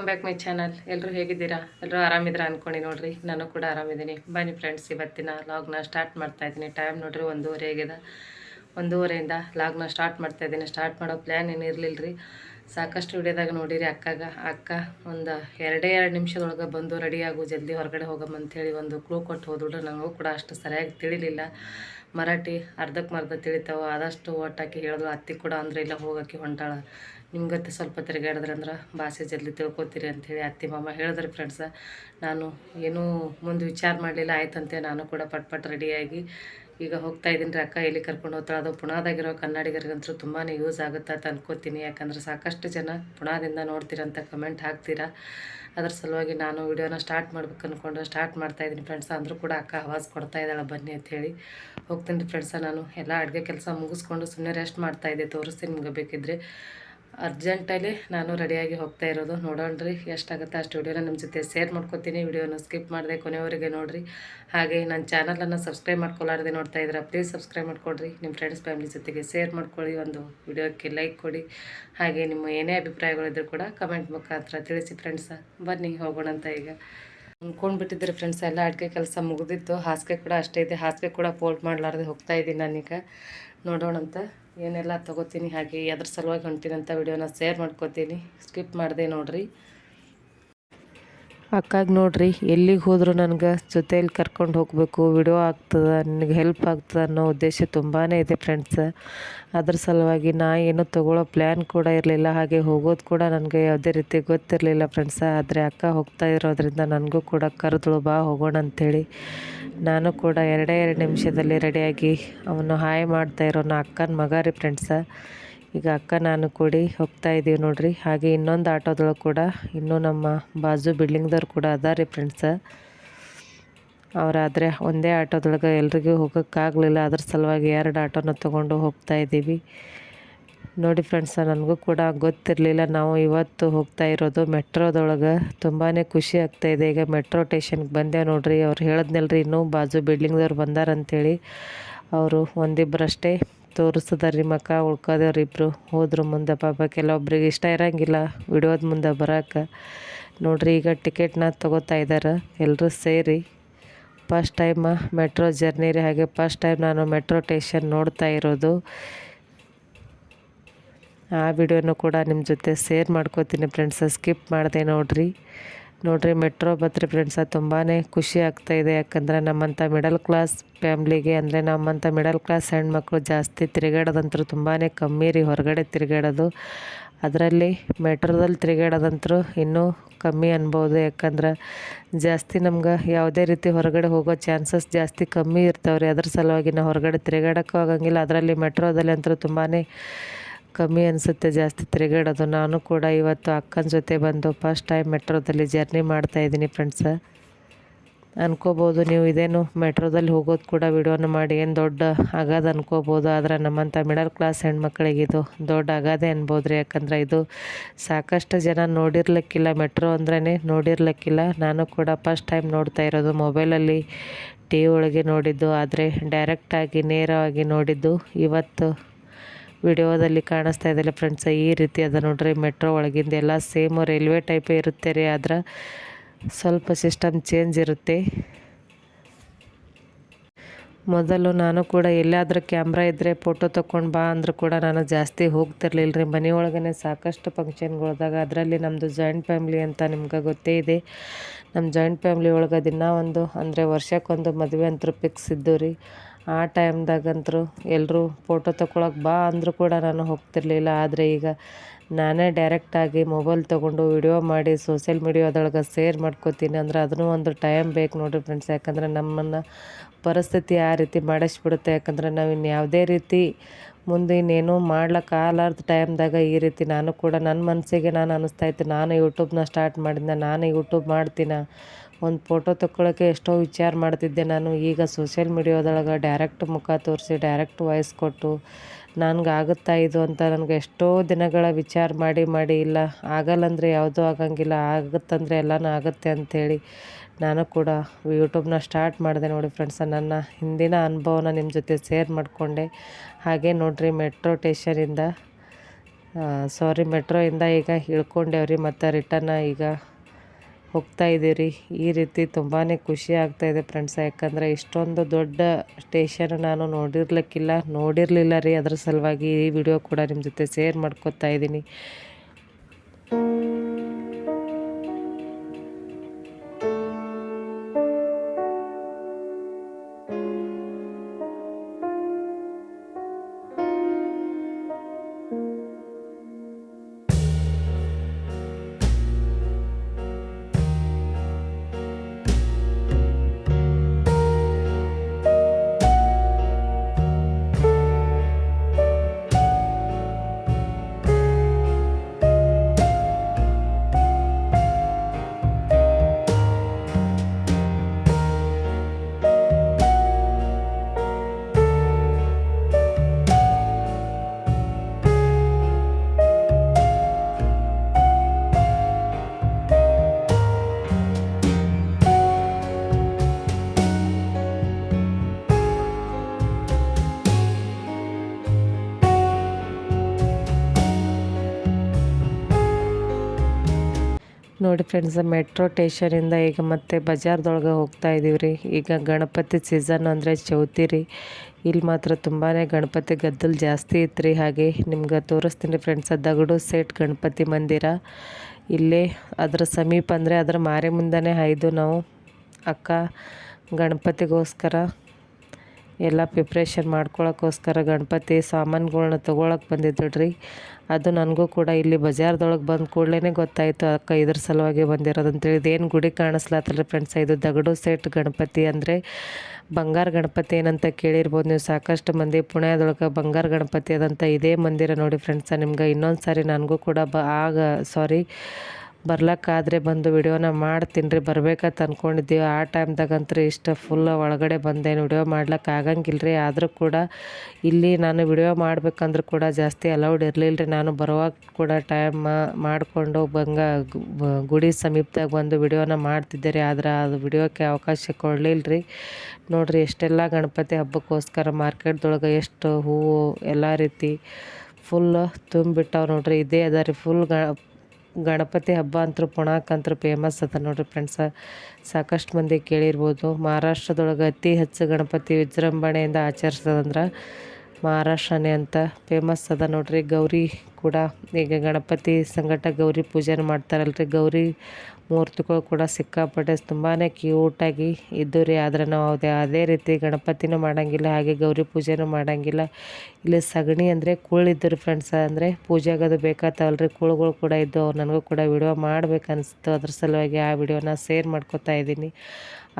Welcome back my channel ಎಲ್ಲರೂ ಹೇಗಿದ್ದೀರಾ? ಎಲ್ಲರೂ ಆರಾಮಿದ್ದೀರಾ ಅಂದ್ಕೊಂಡು ನೋಡ್ರಿ. ನಾನು ಕೂಡ ಆರಾಮಿದ್ದೀನಿ. ಬನ್ನಿ ಫ್ರೆಂಡ್ಸ್ ಇವತ್ತಿನ ಲಾಗ್ನ ಸ್ಟಾರ್ಟ್ ಮಾಡ್ತಾ ಇದ್ದೀನಿ. ಟೈಮ್ ನೋಡ್ರಿ ಒಂದೂವರೆ ಆಗಿದೆ ಒಂದೂವರೆಯಿಂದ ಲಾಗ್ನ ಸ್ಟಾರ್ಟ್ ಮಾಡ್ತಾ ಇದ್ದೀನಿ. ಸ್ಟಾರ್ಟ್ ಮಾಡೋ ಪ್ಲ್ಯಾನ್ ಏನು ಇರಲಿಲ್ಲ ರೀ ಸಾಕಷ್ಟು ವಿಡಿಯೋದಾಗ ನೋಡಿರಿ ಅಕ್ಕಾಗ. ಅಕ್ಕ ಒಂದು ಎರಡೇ ಎರಡು ನಿಮಿಷದೊಳಗೆ ಬಂದು ರೆಡಿಯಾಗು ಜಲ್ದಿ ಹೊರಗಡೆ ಹೋಗಮ್ಮ ಅಂತೇಳಿ ಒಂದು ಕ್ಲೂ ಕೊಟ್ಟು ಹೋದ್ಬಿಟ್ರೆ ನನಗೂ ಕೂಡ ಅಷ್ಟು ಸರಿಯಾಗಿ ತಿಳಿಲಿಲ್ಲ. ಮರಾಠಿ ಅರ್ಧಕ್ಕೆ ಮರ್ಧ ತಿಳಿತಾವೆ. ಆದಷ್ಟು ಒಟ್ಟಾಕಿ ಹೇಳಿದ್ರು, ಅತ್ತಿ ಕೂಡ ಅಂದ್ರೆ ಇಲ್ಲ, ಹೋಗೋಕ್ಕೆ ಹೊಂಟಾಳ. ನಿಮ್ಗತ್ತೆ ಸ್ವಲ್ಪ ತಿರುಗಾಡಿದ್ರೆ ಅಂದ್ರೆ ಭಾಷೆ ಜಲ್ದಿ ತಿಳ್ಕೊತೀರಿ ಅಂಥೇಳಿ ಅತ್ತಿ ಮಾಮ ಹೇಳಿದ್ರು ಫ್ರೆಂಡ್ಸ ನಾನು ಏನೂ ಮುಂದೆ ವಿಚಾರ ಮಾಡಲಿಲ್ಲ, ಆಯ್ತಂತೆ, ನಾನು ಕೂಡ ಪಟ್ ಪಟ್ ರೆಡಿಯಾಗಿ ಈಗ ಹೋಗ್ತಾ ಇದ್ದೀನಿ ರೀ ಅಕ್ಕ ಎಲ್ಲಿ ಕರ್ಕೊಂಡು ಹೋಗ್ತಾಳೆ, ಅದು ಪುಣಾದಾಗಿರೋ ಕನ್ನಡಿಗರಿಗಂತೂ ತುಂಬಾ ಯೂಸ್ ಆಗುತ್ತೆ ಅಂತ ಅನ್ಕೋತೀನಿ. ಯಾಕಂದ್ರೆ ಸಾಕಷ್ಟು ಜನ ಪುಣಾದಿಂದ ನೋಡ್ತೀರಂತ ಕಮೆಂಟ್ ಹಾಕ್ತೀರಾ? ಅದ್ರ ಸಲುವಾಗಿ ನಾನು ವಿಡಿಯೋನ ಸ್ಟಾರ್ಟ್ ಮಾಡ್ಬೇಕು ಅಂದ್ಕೊಂಡು ಸ್ಟಾರ್ಟ್ ಮಾಡ್ತಾ ಇದ್ದೀನಿ ಫ್ರೆಂಡ್ಸ್ ಅಂದರೂ ಕೂಡ ಅಕ್ಕ ಆವಾಜ್ ಕೊಡ್ತಾ ಇದ್ದಾಳೆ, ಬನ್ನಿ ಅಂತೇಳಿ ಹೋಗ್ತೀನಿ ರೀ ಫ್ರೆಂಡ್ಸ ನಾನು ಎಲ್ಲ ಅಡುಗೆ ಕೆಲಸ ಮುಗಿಸ್ಕೊಂಡು ಸುಮ್ಮನೆ ರೆಸ್ಟ್ ಮಾಡ್ತಾ ಇದ್ದೆ. ತೋರಿಸ್ತೀನಿ ನಿಮ್ಗೆ ಬೇಕಿದ್ರೆ ಅರ್ಜೆಂಟಲ್ಲಿ ನಾನು ರೆಡಿಯಾಗಿ ಹೋಗ್ತಾ ಇರೋದು. ನೋಡೋಣ್ರಿ ಎಷ್ಟಾಗುತ್ತೆ ಅಷ್ಟು ವಿಡಿಯೋನ ನಿಮ್ಮ ಜೊತೆ ಶೇರ್ ಮಾಡ್ಕೊತೀನಿ. ವಿಡಿಯೋನ ಸ್ಕಿಪ್ ಮಾಡಿದೆ ಕೊನೆಯವರೆಗೆ ನೋಡಿರಿ. ಹಾಗೆ ನನ್ನ ಚಾನಲನ್ನು ಸಬ್ಸ್ಕ್ರೈಬ್ ಮಾಡ್ಕೊಲಾರ್ದೆ ನೋಡ್ತಾ ಇದ್ರೆ ಪ್ಲೀಸ್ ಸಬ್ಸ್ಕ್ರೈಬ್ ಮಾಡ್ಕೊಳ್ರಿ ನಿಮ್ಮ ಫ್ರೆಂಡ್ಸ್ ಫ್ಯಾಮಿಲಿ ಜೊತೆಗೆ ಶೇರ್ ಮಾಡ್ಕೊಳ್ಳಿ. ಒಂದು ವಿಡಿಯೋಕ್ಕೆ ಲೈಕ್ ಕೊಡಿ. ಹಾಗೆ ನಿಮ್ಮ ಏನೇ ಅಭಿಪ್ರಾಯಗಳಿದ್ರು ಕೂಡ ಕಮೆಂಟ್ ಮುಖಾಂತರ ತಿಳಿಸಿ ಫ್ರೆಂಡ್ಸ ಬನ್ನಿ, ಹೋಗೋಣಂತ ಈಗ. ಅಂದ್ಕೊಂಡ್ಬಿಟ್ಟಿದ್ರಿ ಫ್ರೆಂಡ್ಸ್ ಎಲ್ಲ. ಅಡುಗೆ ಕೆಲಸ ಮುಗಿದಿತ್ತು ಹಾಸಿಗೆ ಕೂಡ ಅಷ್ಟೇ ಇದೆ. ಹಾಸಿಗೆ ಕೂಡ ಫೋಲ್ಡ್ ಮಾಡಲಾರ್ದೆ ಹೋಗ್ತಾ ಇದ್ದೀನಿ ನಾನೀಗ. ನೋಡೋಣಂತ ಏನೆಲ್ಲ ತೊಗೋತೀನಿ, ಹಾಗೆ ಅದ್ರ ಸಲುವಾಗಿ ಹೊಂಟೀನಿ ಅಂತ ವಿಡಿಯೋನ ಶೇರ್ ಮಾಡ್ಕೋತೀನಿ. ಸ್ಕಿಪ್ ಮಾಡಿದೆ ನೋಡಿರಿ. ಅಕ್ಕಾಗ ನೋಡ್ರಿ, ಎಲ್ಲಿಗೆ ಹೋದರೂ ನನಗೆ ಜೊತೆಯಲ್ಲಿ ಕರ್ಕೊಂಡು ಹೋಗಬೇಕು ವಿಡಿಯೋ ಆಗ್ತದೆ, ನನಗೆ ಹೆಲ್ಪ್ ಆಗ್ತದೆ ಅನ್ನೋ ಉದ್ದೇಶ ತುಂಬಾ ಇದೆ ಫ್ರೆಂಡ್ಸ್ ಅದ್ರ ಸಲುವಾಗಿ ನಾ ಏನು ತೊಗೊಳ್ಳೋ ಪ್ಲ್ಯಾನ್ ಕೂಡ ಇರಲಿಲ್ಲ, ಹಾಗೆ ಹೋಗೋದು ಕೂಡ ನನಗೆ ಯಾವುದೇ ರೀತಿ ಗೊತ್ತಿರಲಿಲ್ಲ ಫ್ರೆಂಡ್ಸ ಆದರೆ ಅಕ್ಕ ಹೋಗ್ತಾ ಇರೋದ್ರಿಂದ ನನಗೂ ಕೂಡ ಕರೆದಳು, ಬಾ, ಹೋಗೋಣ ಅಂಥೇಳಿ ನಾನು ಕೂಡ ಎರಡೇ, ಎರಡು ನಿಮಿಷದಲ್ಲಿ ರೆಡಿಯಾಗಿ ಅವನು ಹಾಯ್ ಮಾಡ್ತಾ ಇರೋನು ಅಕ್ಕನ ಮಗ ರೀ ಫ್ರೆಂಡ್ಸ ಈಗ ಅಕ್ಕ, ನಾನು ಕೂಡಿ ಹೋಗ್ತಾ ಇದ್ದೀವಿ ನೋಡ್ರಿ. ಹಾಗೆ ಇನ್ನೊಂದು ಆಟೋದೊಳಗೆ ಕೂಡ ಇನ್ನೂ ನಮ್ಮ ಬಾಜು ಬಿಲ್ಡಿಂಗ್ದವ್ರು ಕೂಡ ಅದಾರಿ ಫ್ರೆಂಡ್ಸ ಅವರಾದರೆ ಒಂದೇ ಆಟೋದೊಳಗೆ ಎಲ್ರಿಗೂ ಹೋಗೋಕ್ಕಾಗಲಿಲ್ಲ ಅದ್ರ ಸಲುವಾಗಿ ಎರಡು ಆಟೋನ ತೊಗೊಂಡು ಹೋಗ್ತಾ ಇದ್ದೀವಿ ನೋಡಿ ಫ್ರೆಂಡ್ಸ ನನಗೂ ಕೂಡ ಗೊತ್ತಿರಲಿಲ್ಲ. ನಾವು ಇವತ್ತು ಹೋಗ್ತಾ ಇರೋದು ಮೆಟ್ರೋದೊಳಗೆ. ತುಂಬಾ ಖುಷಿ ಆಗ್ತಾಯಿದೆ ಈಗ ಮೆಟ್ರೋ ಟೇಷನ್ಗೆ ಬಂದೆ ನೋಡ್ರಿ. ಅವ್ರು ಹೇಳಿದ್ನಲ್ರಿ, ಇನ್ನೂ ಬಾಜು ಬಿಲ್ಡಿಂಗ್ದವ್ರು ಬಂದಾರಂತೇಳಿ. ಅವರು ಒಂದಿಬ್ಬರಷ್ಟೇ ತೋರಿಸ್ತದಾರ್ರಿ ಮಕ್ಕ, ಉಳ್ಕೋದವ್ರು ಇಬ್ಬರು ಹೋದ್ರು ಮುಂದೆ ಪಾಪ ಕೆಲವೊಬ್ರಿಗೆ ಇಷ್ಟ ಇರೋಂಗಿಲ್ಲ ವಿಡಿಯೋದ ಮುಂದೆ ಬರೋಕೆ. ನೋಡ್ರಿ ಈಗ ಟಿಕೆಟ್ನ ತೊಗೋತಾ ಇದ್ದಾರೆ ಎಲ್ಲರೂ ಸೇರಿ ಫಸ್ಟ್ ಟೈಮ ಮೆಟ್ರೋ ಜರ್ನಿ ರೀ. ಹಾಗೆ ಫಸ್ಟ್ ಟೈಮ್ ನಾನು ಮೆಟ್ರೋ ಟೇಷನ್ ನೋಡ್ತಾ ಇರೋದು. ಆ ವಿಡಿಯೋನು ಕೂಡ ನಿಮ್ಮ ಜೊತೆ ಶೇರ್ ಮಾಡ್ಕೋತೀನಿ ಫ್ರೆಂಡ್ಸ ಸ್ಕಿಪ್ ಮಾಡಿದೆ ನೋಡ್ರಿ. ನೋಡ್ರಿ ಮೆಟ್ರೋ ಬತ್ರಿ ಫ್ರೆಂಡ್ಸ್ ತುಂಬಾ ಖುಷಿ ಆಗ್ತಾಯಿದೆ ಯಾಕಂದರೆ ನಮ್ಮಂಥ ಮಿಡಲ್ ಕ್ಲಾಸ್ ಫ್ಯಾಮ್ಲಿಗೆ ಅಂದರೆ ನಮ್ಮಂಥ ಮಿಡಲ್ ಕ್ಲಾಸ್ ಹೆಣ್ಮಕ್ಳು ಜಾಸ್ತಿ ತಿರುಗಾಡೋದಂತರೂ ತುಂಬಾ ಕಮ್ಮಿ ರೀ. ಹೊರಗಡೆ ತಿರುಗಾಡೋದು ಅದರಲ್ಲಿ ಮೆಟ್ರೋದಲ್ಲಿ ತಿರುಗಾಡೋದಂತರೂ ಇನ್ನೂ ಕಮ್ಮಿ ಅನ್ಬೋದು. ಯಾಕಂದ್ರೆ ಜಾಸ್ತಿ ನಮ್ಗೆ ಯಾವುದೇ ರೀತಿ ಹೊರಗಡೆ ಹೋಗೋ ಚಾನ್ಸಸ್ ಜಾಸ್ತಿ ಕಮ್ಮಿ ಇರ್ತಾವೆ ರೀ ಅದ್ರ ಸಲುವಾಗಿ ನಾವು ಹೊರಗಡೆ ತಿರುಗಾಡೋಕ್ಕೂ ಆಗಂಗಿಲ್ಲ. ಅದರಲ್ಲಿ ಮೆಟ್ರೋದಲ್ಲಿ ಅಂತೂ ತುಂಬಾ ಕಮ್ಮಿ ಅನಿಸುತ್ತೆ ಜಾಸ್ತಿ ತಿರುಗಾಡೋದು. ನಾನು ಕೂಡ ಇವತ್ತು ಅಕ್ಕನ ಜೊತೆ ಬಂದು ಫಸ್ಟ್ ಟೈಮ್ ಮೆಟ್ರೋದಲ್ಲಿ ಜರ್ನಿ ಮಾಡ್ತಾಯಿದ್ದೀನಿ ಫ್ರೆಂಡ್ಸ ಅನ್ಕೋಬೋದು ನೀವು ಇದೇನು ಮೆಟ್ರೋದಲ್ಲಿ ಹೋಗೋದು ಕೂಡ ವಿಡಿಯೋನ ಮಾಡಿ. ಏನು ದೊಡ್ಡ ಅಗಾಧ ಅನ್ಕೋಬೋದು. ಆದರೆ ನಮ್ಮಂಥ ಮಿಡಲ್ ಕ್ಲಾಸ್ ಹೆಣ್ಮಕ್ಳಿಗೆ ಇದು ದೊಡ್ಡ ಅಗಾಧೆ ಅನ್ಬೋದು ರೀ ಯಾಕಂದರೆ ಇದು ಸಾಕಷ್ಟು ಜನ ನೋಡಿರ್ಲಿಕ್ಕಿಲ್ಲ. ಮೆಟ್ರೋ ಅಂದ್ರೇ ನೋಡಿರ್ಲಿಕ್ಕಿಲ್ಲ. ನಾನು ಕೂಡ ಫಸ್ಟ್ ಟೈಮ್ ನೋಡ್ತಾ ಇರೋದು. ಮೊಬೈಲಲ್ಲಿ ಟಿ ವಿ ಒಳಗೆ ನೋಡಿದ್ದು. ಆದರೆ ಡೈರೆಕ್ಟಾಗಿ ನೇರವಾಗಿ ನೋಡಿದ್ದು. ಇವತ್ತು ವಿಡಿಯೋದಲ್ಲಿ ಕಾಣಿಸ್ತಾ ಇದೆಲ್ಲ ಫ್ರೆಂಡ್ಸ್ ಈ ರೀತಿ ಅದ ನೋಡ್ರಿ ಮೆಟ್ರೋ ಒಳಗಿಂದ ಎಲ್ಲ ಸೇಮ್ ರೈಲ್ವೆ ಟೈಪೇ ಇರುತ್ತೆ ರೀ ಆದ್ರೆ ಸ್ವಲ್ಪ ಸಿಸ್ಟಮ್ ಚೇಂಜ್ ಇರುತ್ತೆ. ಮೊದಲು ನಾನು ಕೂಡ ಎಲ್ಲಾದರೂ ಕ್ಯಾಮ್ರಾ ಇದ್ದರೆ ಫೋಟೋ ತೊಗೊಂಡು ಬಾ ಅಂದರೂ ಕೂಡ ನಾನು ಜಾಸ್ತಿ ಹೋಗ್ತಿರ್ಲಿಲ್ಲ ರೀ. ಮನೆಯೊಳಗನೆ ಸಾಕಷ್ಟು ಫಂಕ್ಷನ್ಗಳ್ದಾಗ ಅದರಲ್ಲಿ ನಮ್ಮದು ಜಾಯಿಂಟ್ ಫ್ಯಾಮ್ಲಿ ಅಂತ ನಿಮ್ಗೆ ಗೊತ್ತೇ ಇದೆ. ನಮ್ಮ ಜಾಯಿಂಟ್ ಫ್ಯಾಮ್ಲಿ ಒಳಗೆ ದಿನ ಒಂದು, ಅಂದರೆ ವರ್ಷಕ್ಕೊಂದು ಮದುವೆ ಅಂತೂ ಫಿಕ್ಸ್ ಇದ್ದು ರೀ. ಆ ಟೈಮ್ದಾಗಂತೂ ಎಲ್ಲರೂ ಫೋಟೋ ತೊಗೊಳಕ್ಕೆ ಬಾ ಅಂದರೂ ಕೂಡ ನಾನು ಹೋಗ್ತಿರ್ಲಿಲ್ಲ. ಆದರೆ ಈಗ ನಾನೇ ಡೈರೆಕ್ಟಾಗಿ ಮೊಬೈಲ್ ತೊಗೊಂಡು ವಿಡಿಯೋ ಮಾಡಿ ಸೋಷಿಯಲ್ ಮೀಡಿಯಾದೊಳಗೆ ಶೇರ್ ಮಾಡ್ಕೋತೀನಿ. ಅಂದ್ರೆ ಅದನ್ನು ಒಂದು ಟೈಮ್ ಬೇಕು ನೋಡಿರಿ ಫ್ರೆಂಡ್ಸ್ ಯಾಕಂದರೆ ನಮ್ಮನ್ನು ಪರಿಸ್ಥಿತಿ ಆ ರೀತಿ ಮಾಡಿಸ್ಬಿಡುತ್ತೆ. ಯಾಕಂದರೆ ನಾವು ಇನ್ನು ಯಾವುದೇ ರೀತಿ ಮುಂದೆ ಇನ್ನೇನು ಆಗಲಾರ್ದ ಟೈಮ್ದಾಗ ಈ ರೀತಿ ನಾನು ಕೂಡ ನನ್ನ ಮನಸ್ಸಿಗೆ ನಾನು ಅನ್ನಿಸ್ತಾಯಿತ್ತು ನಾನು ಯೂಟ್ಯೂಬ್ನ ಸ್ಟಾರ್ಟ್ ಮಾಡಿದ್ನ, ನಾನು ಯೂಟ್ಯೂಬ್ ಮಾಡ್ತೀನ, ಒಂದು ಫೋಟೋ ತಗೊಳ್ಳೋಕ್ಕೆ ಎಷ್ಟೋ ವಿಚಾರ ಮಾಡ್ತಿದ್ದೆ ನಾನು. ಈಗ ಸೋಷಿಯಲ್ ಮೀಡಿಯಾದೊಳಗೆ ಡೈರೆಕ್ಟ್ ಮುಖ ತೋರಿಸಿ, ಡೈರೆಕ್ಟ್ ವಾಯ್ಸ್ ಕೊಟ್ಟು ನನ್ಗೆ ಆಗುತ್ತಾ ಇದು ಅಂತ ನನಗೆ ಎಷ್ಟೋ ದಿನಗಳ ವಿಚಾರ ಮಾಡಿ ಮಾಡಿ, ಇಲ್ಲ ಆಗಲ್ಲಂದರೆ ಯಾವುದೂ ಆಗಂಗಿಲ್ಲ, ಆಗುತ್ತಂದರೆ ಎಲ್ಲನೂ ಆಗುತ್ತೆ ಅಂಥೇಳಿ ನಾನು ಕೂಡ ಯೂಟ್ಯೂಬ್ನ ಸ್ಟಾರ್ಟ್ ಮಾಡಿದೆ ನೋಡಿ ಫ್ರೆಂಡ್ಸ ನನ್ನ ಹಿಂದಿನ ಅನುಭವನ ನಿಮ್ಮ ಜೊತೆ ಶೇರ್ ಮಾಡಿಕೊಂಡೆ. ಹಾಗೆ ನೋಡಿರಿ ಮೆಟ್ರೋ ಟೇಷನಿಂದ ಸಾರಿ ಮೆಟ್ರೋಯಿಂದ ಈಗ ಇಳ್ಕೊಂಡೇವ್ರಿ ಮತ್ತು ರಿಟರ್ನ ಈಗ ಹೋಗ್ತಾ ಇದ್ದೀರಿ. ಈ ರೀತಿ ತುಂಬಾ ಖುಷಿ ಆಗ್ತಾಯಿದೆ ಫ್ರೆಂಡ್ಸ್. ಯಾಕಂದರೆ ಇಷ್ಟೊಂದು ದೊಡ್ಡ ಸ್ಟೇಷನ್ ನಾನು ನೋಡಿರ್ಲಿಕ್ಕಿಲ್ಲ, ನೋಡಿರಲಿಲ್ಲ ರೀ ಅದ್ರ ಸಲುವಾಗಿ ಈ ವಿಡಿಯೋ ಕೂಡ ನಿಮ್ಮ ಜೊತೆ ಶೇರ್ ಮಾಡ್ಕೊತಾ ಇದ್ದೀನಿ. ನೋಡಿ ಫ್ರೆಂಡ್ಸ್ ಮೆಟ್ರೋ ಸ್ಟೇಷನಿಂದ ಈಗ ಮತ್ತೆ ಬಜಾರ್ದೊಳಗೆ ಹೋಗ್ತಾ ಇದೀವಿ ರೀ. ಈಗ ಗಣಪತಿ ಸೀಸನ್ ಅಂದರೆ ಚೌತಿ ರೀ. ಇಲ್ಲಿ ಮಾತ್ರ ತುಂಬಾ ಗಣಪತಿ ಗದ್ದಲು ಜಾಸ್ತಿ ಇತ್ತು ಹಾಗೆ ನಿಮ್ಗೆ ತೋರಿಸ್ತೀನಿ ಫ್ರೆಂಡ್ಸ್ ದಗಡು ಸೇಟ್ ಗಣಪತಿ ಮಂದಿರ. ಇಲ್ಲೇ ಅದರ ಸಮೀಪ ಅಂದರೆ ಅದರ ಮಾರಿ ಮುಂದೆನೇ ಹಾಯ್ದು ನಾವು ಅಕ್ಕ ಗಣಪತಿಗೋಸ್ಕರ ಎಲ್ಲ ಪ್ರಿಪ್ರೇಷನ್ ಮಾಡ್ಕೊಳಕ್ಕೋಸ್ಕರ ಗಣಪತಿ ಸಾಮಾನುಗಳ್ನ ತೊಗೊಳಕ್ಕೆ ಬಂದಿದ್ದಳು ರೀ ಅದು ನನಗೂ ಕೂಡ ಇಲ್ಲಿ ಬಜಾರ್ದೊಳಗೆ ಬಂದ ಕೂಡಲೇ ಗೊತ್ತಾಯಿತು ಅಕ್ಕ ಇದ್ರ ಸಲುವಾಗಿ ಬಂದಿರೋದು ಅಂತೇಳಿ ಇದೇನು ಗುಡಿ ಕಾಣಿಸ್ಲಾತಲ್ಲ ಫ್ರೆಂಡ್ಸ್ ಇದು ದಗಡು ಸೆಟ್ ಗಣಪತಿ ಅಂದರೆ ಬಂಗಾರ ಗಣಪತಿ ಏನಂತ ಕೇಳಿರ್ಬೋದು. ನೀವು ಸಾಕಷ್ಟು ಮಂದಿ ಪುಣ್ಯದೊಳಗೆ ಬಂಗಾರ ಗಣಪತಿ ಅದಂತ ಇದೇ ಮಂದಿರ ನೋಡಿ ಫ್ರೆಂಡ್ಸ ನಿಮ್ಗೆ ಇನ್ನೊಂದು ಸಾರಿ ನನಗೂ ಕೂಡ ಬ ಆಗ ಸಾರಿ ಬರ್ಲಕ್ಕಾದರೆ ಬಂದು ವಿಡಿಯೋನ ಮಾಡ್ತೀನಿ ರೀ. ಬರ್ಬೇಕಂತ ಅಂದ್ಕೊಂಡಿದ್ದೀವಿ ಆ ಟೈಮ್ದಾಗಂತೂ ಇಷ್ಟು ಫುಲ್ ಒಳಗಡೆ ಬಂದೇನು ವಿಡಿಯೋ ಮಾಡ್ಲಿಕ್ಕೆ ಆಗಂಗಿಲ್ಲ ರೀ. ಆದರೂ ಕೂಡ ಇಲ್ಲಿ ನಾನು ವಿಡಿಯೋ ಮಾಡ್ಬೇಕಂದ್ರೂ ಕೂಡ ಜಾಸ್ತಿ ಅಲೌಡ್ ಇರಲಿಲ್ಲ ರೀ. ನಾನು ಬರುವಾಗ ಕೂಡ ಟೈಮ್ ಮಾಡಿಕೊಂಡು ಬಂಗ ಗುಡಿ ಸಮೀಪದಾಗ ಬಂದು ವಿಡಿಯೋನ ಮಾಡ್ತಿದ್ದೆ ರೀ. ಆದ್ರೆ ಅದು ವಿಡಿಯೋಕ್ಕೆ ಅವಕಾಶ ಕೊಡಲಿಲ್ಲ ರೀ. ನೋಡಿರಿ ಎಷ್ಟೆಲ್ಲ ಗಣಪತಿ ಹಬ್ಬಕ್ಕೋಸ್ಕರ ಮಾರ್ಕೆಟ್ದೊಳಗೆ ಎಷ್ಟು ಹೂವು ಎಲ್ಲ ರೀತಿ ಫುಲ್ ತುಂಬಿಟ್ಟವು ನೋಡ್ರಿ. ಇದೇ ಅದ ರೀ. ಫುಲ್ ಗ ಗಣಪತಿ ಹಬ್ಬ ಅಂತೂ ಪುಣಾಕಂತೂ ಫೇಮಸ್ ಅದ ನೋಡ್ರಿ ಫ್ರೆಂಡ್ಸ ಸಾಕಷ್ಟು ಮಂದಿ ಕೇಳಿರ್ಬೋದು. ಮಹಾರಾಷ್ಟ್ರದೊಳಗೆ ಅತಿ ಹೆಚ್ಚು ಗಣಪತಿ ವಿಜೃಂಭಣೆಯಿಂದ ಆಚರಿಸೋದಂದ್ರೆ ಮಹಾರಾಷ್ಟ್ರನೇ ಅಂತ ಫೇಮಸ್ ಅದ ನೋಡ್ರಿ. ಗೌರಿ ಕೂಡ ಈಗ ಗಣಪತಿ ಸಂಗಟ ಗೌರಿ ಪೂಜೆನ ಮಾಡ್ತಾರಲ್ರಿ. ಗೌರಿ ಮೂರ್ತಿಗಳು ಕೂಡ ಸಿಕ್ಕಾಪಟ್ಟೆ ತುಂಬಾ ಕ್ಯೂಟಾಗಿ ಇದ್ದು ರೀ. ಆದ್ರೆ ನಾವು ಅದೇ ಅದೇ ರೀತಿ ಗಣಪತಿನೂ ಮಾಡೋಂಗಿಲ್ಲ, ಹಾಗೆ ಗೌರಿ ಪೂಜೆನೂ ಮಾಡೋಂಗಿಲ್ಲ. ಇಲ್ಲಿ ಸಗಣಿ ಅಂದರೆ ಕೂಳಿದ್ದರು ಫ್ರೆಂಡ್ಸ್ ಅಂದರೆ ಪೂಜೆಗೆ ಅದು ಬೇಕಾಗ್ತಾವಲ್ರಿ ಕೂಳುಗಳು ಕೂಡ ಇದ್ದು ನನಗೂ ಕೂಡ ವಿಡಿಯೋ ಮಾಡಬೇಕನ್ನಿಸ್ತು ಅದ್ರ ಸಲುವಾಗಿ ಆ ವಿಡಿಯೋನ ಶೇರ್ ಮಾಡ್ಕೊತಾ ಇದ್ದೀನಿ.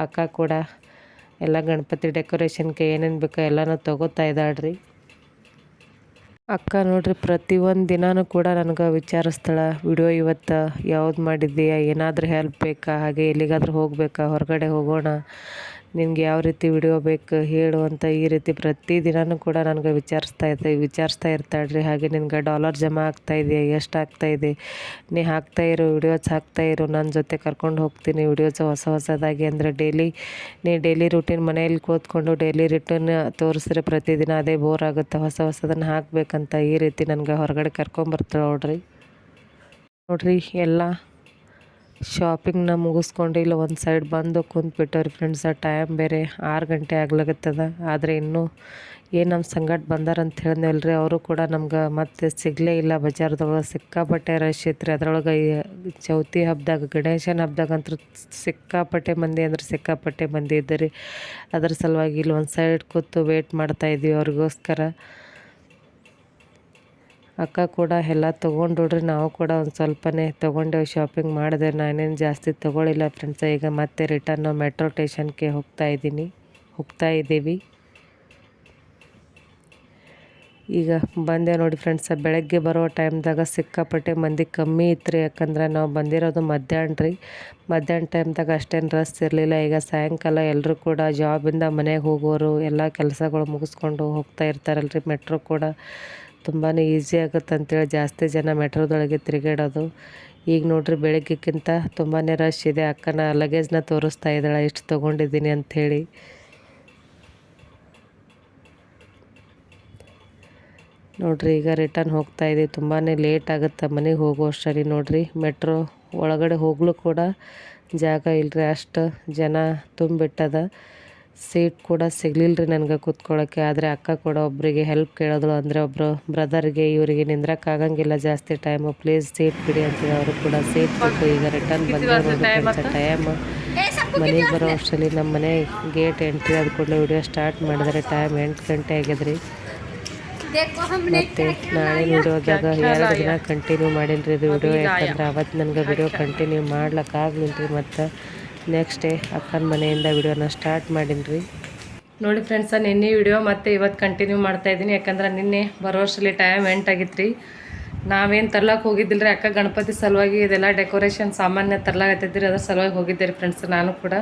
ಅಕ್ಕ ಕೂಡ ಎಲ್ಲ ಗಣಪತಿ ಡೆಕೋರೇಷನ್ಗೆ ಏನೇನು ಬೇಕೋ ಎಲ್ಲನೂ ತೊಗೋತಾ ಇದ್ದಾಳ್ರಿ. ಅಕ್ಕ ನೋಡ್ರಿ, ಪ್ರತಿಯೊಂದು ದಿನಾನು ಕೂಡ ನನಗೆ ವಿಚಾರಿಸ್ತಾಳೆ ವಿಡಿಯೋ ಇವತ್ತು ಯಾವ್ದು ಮಾಡಿದ್ದೀಯಾ, ಏನಾದರೂ ಹೆಲ್ಪ್ ಬೇಕಾ, ಹಾಗೆ ಎಲ್ಲಿಗಾದ್ರೂ ಹೋಗಬೇಕಾ, ಹೊರಗಡೆ ಹೋಗೋಣ ನಿನಗೆ ಯಾವ ರೀತಿ ವಿಡಿಯೋ ಬೇಕು ಹೇಳು ಅಂತ ಈ ರೀತಿ ಪ್ರತಿ ದಿನಾನೂ ಕೂಡ ನನಗೆ ವಿಚಾರಿಸ್ತಾ ಇರ್ತೀವಿ ವಿಚಾರಿಸ್ತಾ ಇರ್ತಾಳೆ ರೀ ಹಾಗೆ ನಿನಗೆ ಡಾಲರ್ ಜಮಾ ಆಗ್ತಾ ಇದೆಯಾ ಎಷ್ಟು ಆಗ್ತಾ ಇದೆ? ನೀ ಹಾಕ್ತಾ ಇರು, ವಿಡಿಯೋಸ್ ಹಾಕ್ತಾ ಇರು. ನನ್ನ ಜೊತೆ ಕರ್ಕೊಂಡು ಹೋಗ್ತೀನಿ. ವಿಡಿಯೋಸ್ ಹೊಸ ಹೊಸದಾಗಿ ಅಂದರೆ ಡೈಲಿ ನೀ ಡೈಲಿ ರುಟೀನ್ ಮನೆಯಲ್ಲಿ ಕೂತ್ಕೊಂಡು ಡೈಲಿ ರಿಟರ್ನ್ ತೋರಿಸಿದ್ರೆ ಪ್ರತಿದಿನ ಅದೇ ಬೋರ್ ಆಗುತ್ತೆ. ಹೊಸ ಹೊಸದನ್ನು ಹಾಕಬೇಕಂತ ಈ ರೀತಿ ನನಗೆ ಹೊರಗಡೆ ಕರ್ಕೊಂಬರ್ತಾಳೆ ನೋಡ್ರಿ. ನೋಡ್ರಿ, ಎಲ್ಲ ಶಾಪಿಂಗ್ನ ಮುಗಿಸ್ಕೊಂಡು ಇಲ್ಲ ಒಂದು ಸೈಡ್ ಬಂದು ಕುಂತ್ಬಿಟ್ಟವ್ರಿ ಫ್ರೆಂಡ್ಸ್ ಆ ಟೈಮ್ ಬೇರೆ ಆರು ಗಂಟೆ ಆಗ್ಲಾಗತ್ತದ. ಆದರೆ ಇನ್ನೂ ಏನು ನಮ್ಮ ಸಂಗಟ ಬಂದಾರಂತ ಹೇಳಿದ್ನಲ್ರಿ ಅವರು ಕೂಡ ನಮ್ಗೆ ಮತ್ತೆ ಸಿಗಲೇ ಇಲ್ಲ ಬಜಾರ್ದೊಳಗೆ. ಸಿಕ್ಕಾಪಟ್ಟೆ ರಶ್ ಇತ್ತು ಅದ್ರೊಳಗೆ ಚೌತಿ ಹಬ್ಬದಾಗ ಗಣೇಶನ ಹಬ್ಬದಾಗ ಅಂತೂ ಸಿಕ್ಕಾಪಟ್ಟೆ ಮಂದಿ ಅಂದ್ರೆ ಸಿಕ್ಕಾಪಟ್ಟೆ ಮಂದಿ ಇದ್ದರಿ. ಅದ್ರ ಸಲುವಾಗಿ ಇಲ್ಲಿ ಒಂದು ಸೈಡ್ ಕೂತು ವೇಟ್ ಮಾಡ್ತಾ ಇದ್ದೀವಿ ಅವ್ರಿಗೋಸ್ಕರ. ಅಕ್ಕ ಕೂಡ ಎಲ್ಲ ತೊಗೊಂಡ್ರಿ ನಾವು ಕೂಡ ಒಂದು ಸ್ವಲ್ಪನೇ ತೊಗೊಂಡೇವು ಶಾಪಿಂಗ್ ಮಾಡಿದೆ. ನಾನೇನು ಜಾಸ್ತಿ ತೊಗೊಳಿಲ್ಲ ಫ್ರೆಂಡ್ಸ ಈಗ ಮತ್ತೆ ರಿಟರ್ನ್ ಮೆಟ್ರೋ ಸ್ಟೇಷನ್ಗೆ ಹೋಗ್ತಾ ಇದ್ದೀನಿ, ಹೋಗ್ತಾ ಇದ್ದೀವಿ. ಈಗ ಬಂದೆ ನೋಡಿ ಫ್ರೆಂಡ್ಸ ಬೆಳಗ್ಗೆ ಬರೋ ಟೈಮ್ದಾಗ ಸಿಕ್ಕಾಪಟ್ಟೆ ಮಂದಿ ಕಮ್ಮಿ ಇತ್ತು ರೀ ಯಾಕಂದ್ರೆ ನಾವು ಬಂದಿರೋದು ಮಧ್ಯಾಹ್ನ ರೀ. ಮಧ್ಯಾಹ್ನ ಟೈಮ್ದಾಗ ಅಷ್ಟೇನು ರಸ್ ಇರಲಿಲ್ಲ, ಈಗ ಸಾಯಂಕಾಲ ಎಲ್ಲರೂ ಕೂಡ ಜಾಬಿಂದ ಮನೆಗೆ ಹೋಗೋರು, ಎಲ್ಲ ಕೆಲಸಗಳು ಮುಗಿಸ್ಕೊಂಡು ಹೋಗ್ತಾ ಇರ್ತಾರಲ್ರಿ ಮೆಟ್ರೋ ಕೂಡ. ತುಂಬಾ ಈಸಿ ಆಗುತ್ತೆ ಅಂತೇಳಿ ಜಾಸ್ತಿ ಜನ ಮೆಟ್ರೋದೊಳಗೆ ತಿರುಗಾಡೋದು. ಈಗ ನೋಡ್ರಿ ಬೆಳಗ್ಗೆಕ್ಕಿಂತ ತುಂಬಾ ರಶ್ ಇದೆ. ಅಕ್ಕನ ಲಗೇಜ್ನ ತೋರಿಸ್ತಾ ಇದ್ದಾಳೆ ಎಷ್ಟು ತೊಗೊಂಡಿದ್ದೀನಿ ಅಂಥೇಳಿ. ನೋಡ್ರಿ ಈಗ ರಿಟರ್ನ್ ಹೋಗ್ತಾ ಇದ್ದೀವಿ ತುಂಬಾ ಲೇಟ್ ಆಗುತ್ತೆ ಮನೆಗೆ ಹೋಗೋ ಅಷ್ಟರಲ್ಲಿ ನೋಡ್ರಿ. ಮೆಟ್ರೋ ಒಳಗಡೆ ಹೋಗಲು ಕೂಡ ಜಾಗ ಇಲ್ಲರಿ ಅಷ್ಟು ಜನ ತುಂಬಿಟ್ಟದ. ಸೀಟ್ ಕೂಡ ಸಿಗಲಿಲ್ಲ ರೀ ನನಗೆ ಕೂತ್ಕೊಳ್ಳೋಕ್ಕೆ ಆದರೆ ಅಕ್ಕ ಕೂಡ ಒಬ್ಬರಿಗೆ ಹೆಲ್ಪ್ ಕೇಳಿದ್ಳು ಅಂದರೆ ಒಬ್ಬರು ಬ್ರದರ್ಗೆ ಇವರಿಗೆ ನಿಂದ್ರಕ್ಕಾಗಂಗಿಲ್ಲ ಜಾಸ್ತಿ ಟೈಮು ಪ್ಲೀಸ್ ಸೀಟ್ ಬಿಡಿ ಅಂತೇಳಿ ಅವರು ಕೂಡ ಸೀಟ್ ಬಿಟ್ಟು ಈಗ ರಿಟರ್ನ್ ಬಂದಿರೋದು ಟೈಮ್ ಮನೆಗೆ ಬರೋ ಅಷ್ಟರಲ್ಲಿ ನಮ್ಮ ಮನೆ ಗೇಟ್ ಎಂಟ್ರಿ ಆದ ಕೂಡಲೇ ವಿಡಿಯೋ ಸ್ಟಾರ್ಟ್ ಮಾಡಿದರೆ ಟೈಮ್ ಎಂಟು ಗಂಟೆ ಆಗ್ಯದ್ರಿ ಮತ್ತು ನಾಳೆ ವಿಡಿಯೋದಾಗ ಎರಡು ದಿನ ಕಂಟಿನ್ಯೂ ಮಾಡಿಲ್ಲ ರೀ ಇದು ವಿಡಿಯೋ ಯಾಕಂದ್ರೆ ಅವತ್ತು ನನಗೆ ವಿಡಿಯೋ ಕಂಟಿನ್ಯೂ ಮಾಡ್ಲಿಕ್ಕೆ ರೀ ಮತ್ತು ನೆಕ್ಸ್ಟ್ ಡೇ ಅಕ್ಕನ ಮನೆಯಿಂದ ವಿಡಿಯೋನ ಸ್ಟಾರ್ಟ್ ಮಾಡೀನಿ ರೀ ನೋಡಿ ಫ್ರೆಂಡ್ಸ ನಿನ್ನೆ ವಿಡಿಯೋ ಮತ್ತೆ ಇವತ್ತು ಕಂಟಿನ್ಯೂ ಮಾಡ್ತಾ ಇದ್ದೀನಿ. ಯಾಕಂದ್ರೆ ನಿನ್ನೆ ಬರೋ ವರ್ಷದಲ್ಲಿ ಟೈಮ್ ಎಂಟ್ ಆಗಿತ್ತು ರೀ ನಾವೇನು ತರ್ಲಕ್ಕೆ ಹೋಗಿದ್ದಿಲ್ಲ ರೀ ಅಕ್ಕ ಗಣಪತಿ ಸಲುವಾಗಿ ಇದೆಲ್ಲ ಡೆಕೋರೇಷನ್ ಸಾಮಾನ್ಯ ತರ್ಲಾಗತ್ತಿದ್ರಿ ಅದ್ರ ಸಲುವಾಗಿ ಹೋಗಿದ್ದೆ ರೀ ಫ್ರೆಂಡ್ಸ್ ನಾನು ಕೂಡ.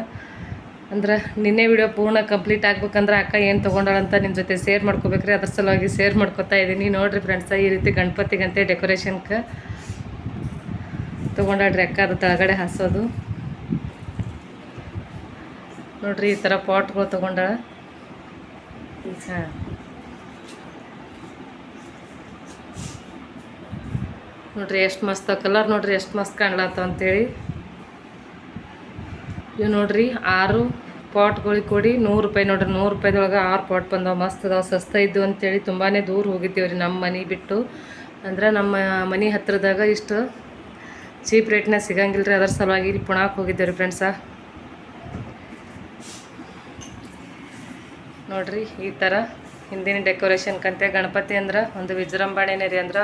ಅಂದ್ರೆ ನಿನ್ನೆ ವಿಡಿಯೋ ಪೂರ್ಣ ಕಂಪ್ಲೀಟ್ ಆಗ್ಬೇಕಂದ್ರೆ ಅಕ್ಕ ಏನು ತೊಗೊಂಡಾಳಂತ ನಿಮ್ಮ ಜೊತೆ ಶೇರ್ ಮಾಡ್ಕೋಬೇಕ್ರಿ. ಅದ್ರ ಸಲುವಾಗಿ ಶೇರ್ ಮಾಡ್ಕೊತಾ ಇದ್ದೀನಿ. ನೋಡಿರಿ ಫ್ರೆಂಡ್ಸ ಈ ರೀತಿ ಗಣಪತಿಗಂತೆ ಡೆಕೋರೇಷನ್ಗೆ ತೊಗೊಂಡಾಡ್ರಿ ಅಕ್ಕ ಅದು ತಳಗಡೆ ಹಾಸೋದು. ನೋಡ್ರಿ ಈ ಥರ ಪಾಟ್ಗಳು ತೊಗೊಂಡಾಳ ಹಾಂ. ನೋಡ್ರಿ ಎಷ್ಟು ಮಸ್ತ ಕಲರ್ ನೋಡ್ರಿ, ಎಷ್ಟು ಮಸ್ತ್ ಕಾಣ್ಲತ್ತ ಅಂತೇಳಿ. ಇವು ನೋಡ್ರಿ ಆರು ಪಾಟ್ಗಳಿಗೆ ಕೊಡಿ, ನೂರು ರೂಪಾಯಿ ನೋಡ್ರಿ, ನೂರು ರೂಪಾಯಿದೊಳಗೆ ಆರು ಪಾಟ್ ಬಂದವ, ಮಸ್ತ್ ಅದಾವ, ಸಸ್ತ ಇದ್ದು ಅಂತೇಳಿ ತುಂಬಾ ದೂರ ಹೋಗಿದ್ದೀವಿ ರೀ ನಮ್ಮ ಮನೆ ಬಿಟ್ಟು. ಅಂದ್ರೆ ನಮ್ಮ ಮನೆ ಹತ್ತಿರದಾಗ ಇಷ್ಟು ಚೀಪ್ ರೇಟ್ನಾಗ ಸಿಗಂಗಿಲ್ಲ ರೀ ಅದ್ರ ಸಲುವಾಗಿ ಇಲ್ಲಿ ಪುಣಾಕ್ ಹೋಗಿದ್ದೇವೆ ರೀ ಫ್ರೆಂಡ್ಸ ನೋಡ್ರಿ, ಈ ಥರ ಹಿಂದಿನ ಡೆಕೋರೇಷನ್ ಕಂತೆ ಗಣಪತಿ ಅಂದ್ರೆ, ಒಂದು ವಿಜೃಂಭಣೆನೇ ರೀ ಅಂದ್ರೆ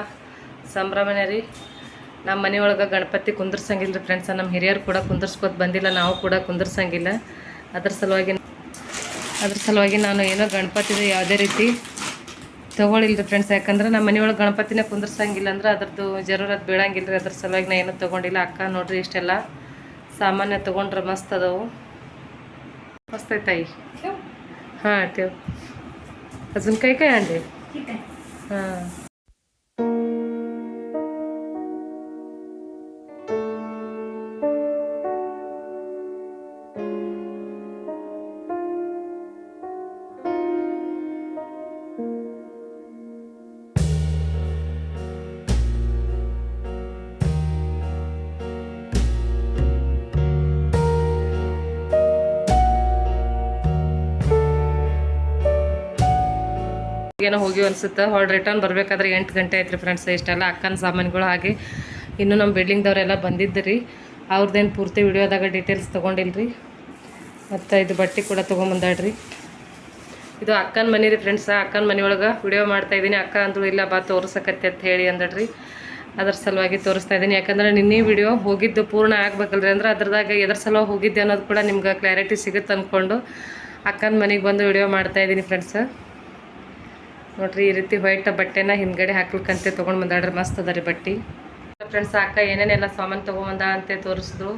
ಸಂಭ್ರಮನೇ ರೀ ನಮ್ಮ ಮನೆಯೊಳಗೆ ಗಣಪತಿ ಕುಂದ್ರಸಂಗಿಲ್ಲ ರೀ ಫ್ರೆಂಡ್ಸ ನಮ್ಮ ಹಿರಿಯರು ಕೂಡ ಕುಂದರ್ಸ್ಕೊತ ಬಂದಿಲ್ಲ, ನಾವು ಕೂಡ ಕುಂದರ್ಸಂಗಿಲ್ಲ. ಅದ್ರ ಸಲುವಾಗಿ ಅದ್ರ ಸಲುವಾಗಿ ನಾನು ಏನೋ ಗಣಪತಿದು ಯಾವುದೇ ರೀತಿ ತೊಗೊಳಿಲ್ಲ ರೀ ಫ್ರೆಂಡ್ಸ್ ಯಾಕಂದ್ರೆ ನಮ್ಮ ಮನೆಯೊಳಗೆ ಗಣಪತಿನ ಕುಂದರ್ಸಂಗಿಲ್ಲ ಅಂದ್ರೆ ಅದ್ರದ್ದು ಜರೂರತ್ ಬೀಳಂಗಿಲ್ಲ ರೀ ಅದ್ರ ಸಲುವಾಗಿ ನಾ ಏನೂ ತೊಗೊಂಡಿಲ್ಲ. ಅಕ್ಕ ನೋಡ್ರಿ, ಇಷ್ಟೆಲ್ಲ ಸಾಮಾನ್ಯ ತೊಗೊಂಡ್ರೆ ಮಸ್ತ್ ಅದಾವು. ಮಸ್ತ್ ಐತಾಯಿ ಹಾಂ ठेव. अजून काय काय आणले ठीक आहे. हां. ಏನೋ ಹೋಗಿ ಅನಿಸುತ್ತೆ. ಹೊಳ್ಳಿ ರಿಟರ್ನ್ ಬರಬೇಕಾದ್ರೆ ಎಂಟು ಗಂಟೆ ಆಯ್ತು ರೀ ಫ್ರೆಂಡ್ಸ್ ಇಷ್ಟೆಲ್ಲ ಅಕ್ಕನ ಸಾಮಾನುಗಳು ಹಾಗೆ. ಇನ್ನೂ ನಮ್ಮ ಬಿಲ್ಡಿಂಗ್ದವರೆಲ್ಲ ಬಂದಿದ್ದು ರೀ ಅವ್ರದ್ದೇನು ಪೂರ್ತಿ ವಿಡಿಯೋದಾಗ ಡೀಟೇಲ್ಸ್ ತೊಗೊಂಡಿಲ್ರಿ. ಮತ್ತು ಇದು ಬಟ್ಟೆ ಕೂಡ ತೊಗೊಂಬಂದಾಡ್ರಿ ಇದು ಅಕ್ಕನ ಮನೆ ರೀ ಫ್ರೆಂಡ್ಸ ಅಕ್ಕನ ಮನೆಯೊಳಗೆ ವಿಡಿಯೋ ಮಾಡ್ತಾ ಇದ್ದೀನಿ. ಅಕ್ಕ ಅಂದರು ಇಲ್ಲ ಬಾ, ತೋರ್ಸಕತ್ತೆ ಅಂತ ಹೇಳಿ ಅಂದಡ್ರಿ ಅದ್ರ ಸಲುವಾಗಿ ತೋರಿಸ್ತಾ ಇದ್ದೀನಿ. ಯಾಕಂದ್ರೆ ನಿನ್ನೆ ವಿಡಿಯೋ ಹೋಗಿದ್ದು ಪೂರ್ಣ ಆಗ್ಬೇಕಲ್ರಿ. ಅಂದ್ರೆ ಅದ್ರದಾಗ ಎದ್ರ ಸಲ ಹೋಗಿದ್ದೆ ಅನ್ನೋದು ಕೂಡ ನಿಮ್ಗೆ ಕ್ಲಾರಿಟಿ ಸಿಗುತ್ತೆ ಅಂದ್ಕೊಂಡು ಅಕ್ಕನ ಮನೆಗೆ ಬಂದು ವಿಡಿಯೋ ಮಾಡ್ತಾ ಇದ್ದೀನಿ ಫ್ರೆಂಡ್ಸ ನೋಡ್ರಿ, ಈ ರೀತಿ ವೈಟ್ ಬಟ್ಟೆನ ಹಿಂದ್ಗಡೆ ಹಾಕ್ಲಿಕ್ಕಂತೆ ತೊಗೊಂಡು ಬಂದಾಡ್ರಿ ಮಸ್ತ್ ಅದ ರೀ ಬಟ್ಟೆ. ಫ್ರೆಂಡ್ಸ್ ಅಕ್ಕ ಏನೇನೆಲ್ಲ ಸಾಮಾನು ತೊಗೊಂಬಂದ ಅಂತ ತೋರಿಸಿದ್ರು.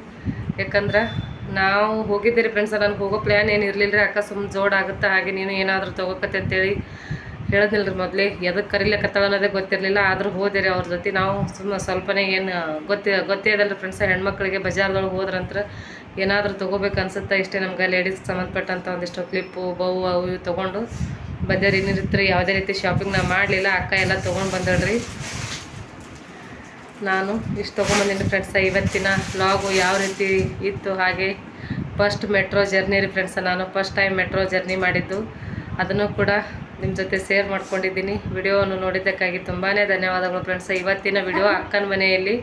ಯಾಕಂದ್ರೆ ನಾವು ಹೋಗಿದ್ದೀರಿ ಫ್ರೆಂಡ್ಸ್ ನನಗೆ ಹೋಗೋ ಪ್ಲ್ಯಾನ್ ಏನು ಇರಲಿಲ್ಲ ರೀ ಅಕ್ಕ ಸುಮ್ಮನೆ ಜೋಡಾಗುತ್ತೆ ಹಾಗೆ ನೀನು ಏನಾದರೂ ತೊಗೋಕತ್ತೆ ಅಂತೇಳಿ. ಹೇಳಿದ್ನಿಲ್ಲ ರೀ ಮೊದಲೇ ಎದಕ್ಕೆ ಕರಿಲಿಕ್ಕತ್ತಾಳ ಅನ್ನೋದೇ ಗೊತ್ತಿರಲಿಲ್ಲ, ಆದರೂ ಹೋದೆ ರೀ ಅವ್ರ ಜೊತೆ. ನಾವು ಸುಮ್ಮನೆ ಸ್ವಲ್ಪನೇ ಏನು ಗೊತ್ತಿ, ಗೊತ್ತೇ ಇದಲ್ಲ ರೀ ಫ್ರೆಂಡ್ಸ್ ಹೆಣ್ಮಕ್ಳಿಗೆ ಬಜಾರ್ದೊಳಗೆ ಹೋದ್ರಂತ್ರ ಏನಾದರೂ ತೊಗೋಬೇಕು ಅನ್ಸುತ್ತೆ ಇಷ್ಟೇ ನಮ್ಗೆ ಲೇಡೀಸ್ಗೆ ಸಂಬಂಧಪಟ್ಟಂಥ ಒಂದಿಷ್ಟು ಕ್ಲಿಪ್ಪು ಬೌ ಅವು ಇವು ತೊಗೊಂಡು ಬಂದೇವ್ರಿ. ರೀ ಯಾವುದೇ ರೀತಿ ಶಾಪಿಂಗ್ ನಾ ಮಾಡಲಿಲ್ಲ, ಅಕ್ಕ ಎಲ್ಲ ತೊಗೊಂಡು ಬಂದಳ್ರಿ. ನಾನು ಇಷ್ಟು ತೊಗೊಂಬಂದಿನಿ ಫ್ರೆಂಡ್ಸ ಇವತ್ತಿನ ಲಾಗು ಯಾವ ರೀತಿ ಇತ್ತು ಹಾಗೆ. ಫಸ್ಟ್ ಮೆಟ್ರೋ ಜರ್ನಿ ರೀ ಫ್ರೆಂಡ್ಸ ನಾನು ಫಸ್ಟ್ ಟೈಮ್ ಮೆಟ್ರೋ ಜರ್ನಿ ಮಾಡಿದ್ದು. ಅದನ್ನು ಕೂಡ ನಿಮ್ಮ ಜೊತೆ ಶೇರ್ ಮಾಡ್ಕೊಂಡಿದ್ದೀನಿ. ವಿಡಿಯೋವನ್ನು ನೋಡಿದ್ದಕ್ಕಾಗಿ ತುಂಬಾ ಧನ್ಯವಾದಗಳು ಫ್ರೆಂಡ್ಸ್ ಇವತ್ತಿನ ವಿಡಿಯೋ ಅಕ್ಕನ ಮನೆಯಲ್ಲಿ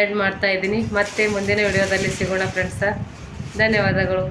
ಎಡ್ ಮಾಡ್ತಾ ಇದ್ದೀನಿ. ಮತ್ತೆ ಮುಂದಿನ ವಿಡಿಯೋದಲ್ಲಿ ಸಿಗೋಣ ಫ್ರೆಂಡ್ಸ ಧನ್ಯವಾದಗಳು.